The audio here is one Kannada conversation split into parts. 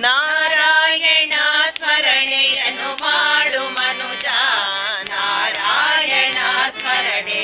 ನಾರಾಯಣ ಸ್ಮರಣೆಯನ್ನು ಮಾಡು ಮನುಜ. ನಾರಾಯಣ ಸ್ಮರಣೆ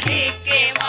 के